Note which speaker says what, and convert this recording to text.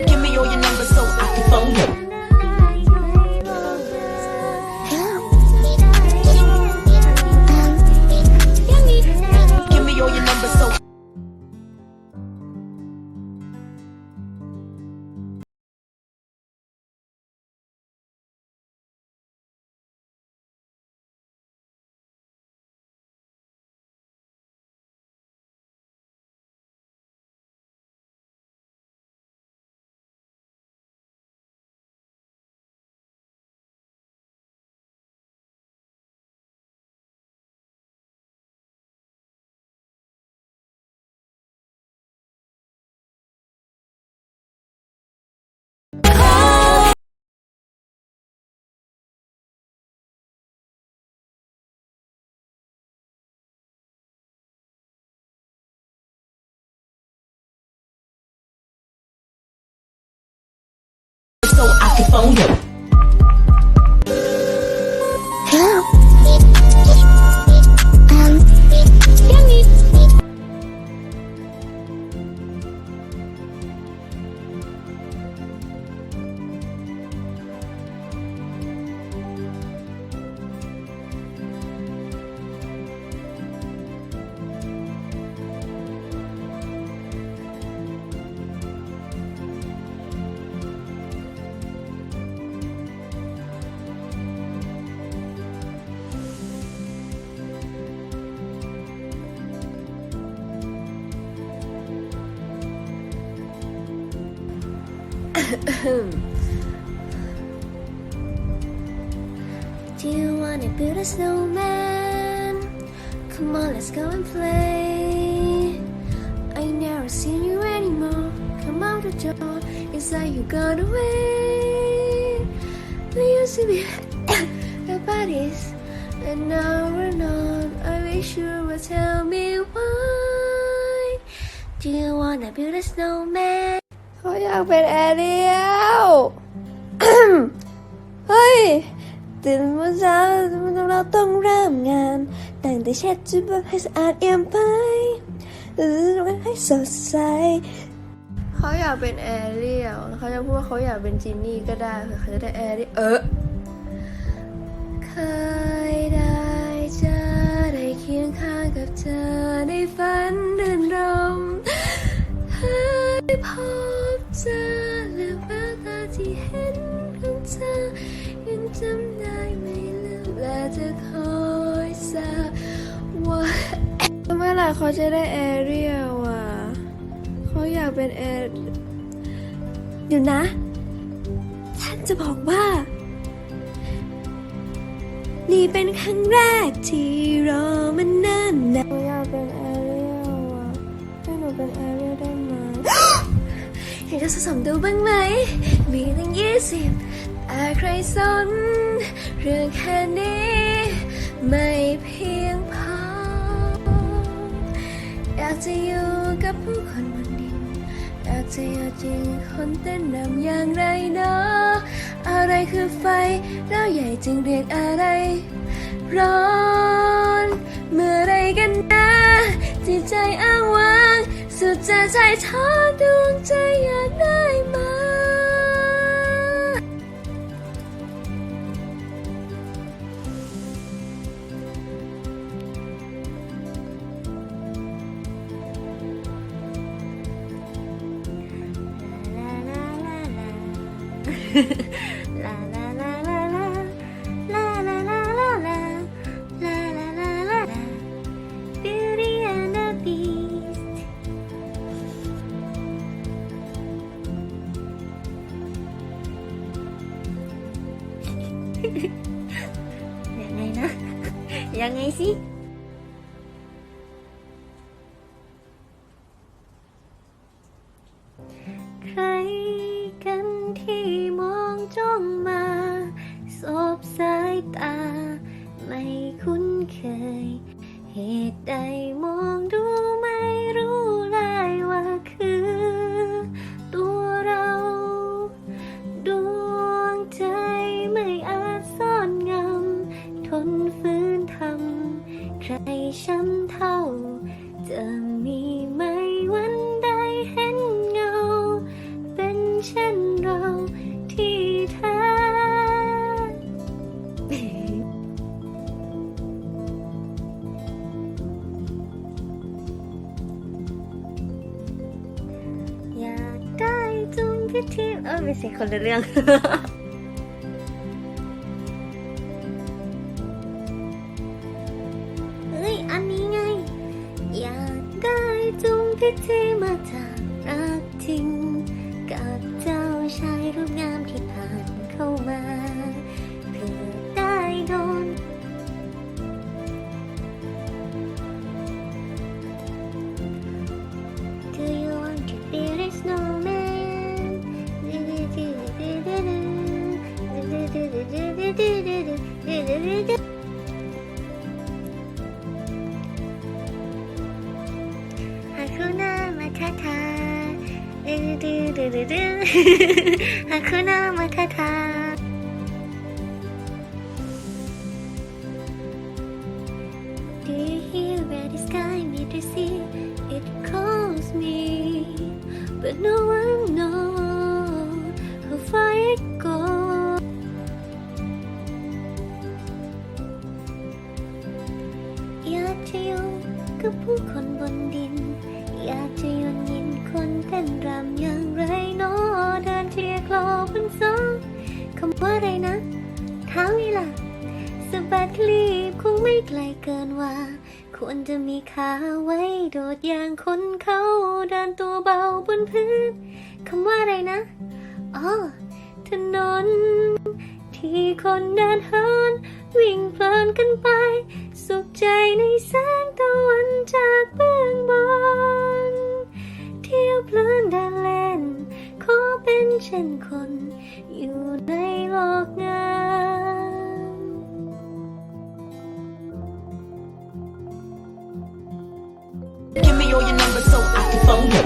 Speaker 1: Give me all your so I can phone you.
Speaker 2: Do you wanna build a snowman? Come on, let's go and play. I never seen you anymore. Come out the door. It's like you gone away. We used to be the buddies, and now we're not. I wish you would tell me why. Do you wanna build a snowman?
Speaker 3: เขาอยากเป็นแอเรียลเฮ้ยตื่นมาเช้าเราต้องเริ่มงานแต่งแต่เช็ดจุดให้สะอาดเอี่ยมไปหรือให้สดใสเขาอยากเป็นแอเรียลเขาจะพูดว่าเขาอยากเป็นจินนี่ก็ได้เผื่อเขาจะได้แอเรียลเออเคย จะคอยสักวันเมื่อไหร่เขาจะได้แอเรียลอะเขาอยากเป็นแอร์เดี๋ยวนะฉันจะบอกว่า นี่เป็นครั้งแรกที่รอมันนานนะหนูอยากเป็นแอเรียลอะให้หนูเป็นแอเรียลได้ไหม
Speaker 2: อยากจะสะสมดูบ้างไหม มีตั้งยี่สิบ แต่ใครสน เรื่องแค่นี้ ไม่เพียงพอ อยากจะอยู่กับผู้คนบนดินอยากจะอยู่จริงคนเต้นรำอย่างไรเนาะอะไรคือไฟ แล้วใหญ่จึงเรียกอะไร ร้อน เมื่อไรกันนะที่ใจอ้างว้าง สุดจะใจท้อดวงใจอยากได้มา Beauty and the Beast ยังไงนะยังไงสิใค เคย เหตุใด 15 เออไม่ใช่คนละเรื่อง เฮ้ย อันนี้ไง อยากได้จงพิธีมาจากรักทิ้งกับเจ้าชายรูปงามที่ผ่านเข้ามา เพื่อได้โดน Hakuna Matata. Hakuna Matata. Do you hear where the sky meet the sea? It calls me, but no one knows how far it goes. อยากจะอยู่กับผู้คนบนดิน เต้นรำอย่างไรเนอเดินเทียคลอบนสองคำว่าอะไรนะเท้านี่ล่ะสะบัดคลีบคงไม่ไกลเกินว่า ควรจะมีขาไว้โดดอย่างคนเขาเดินตัวเบาบนพื้นคำว่าอะไรนะอ๋อถนน ที่คนเดินเหินวิ่งเพลินกันไป สุขใจในแสงตะวันจากเบื้องบน เที่ยวเพลินเดินเล่น ขอเป็นเช่นคน อยู่ในโลกงาม
Speaker 1: Give me all your numbers so I can phone you.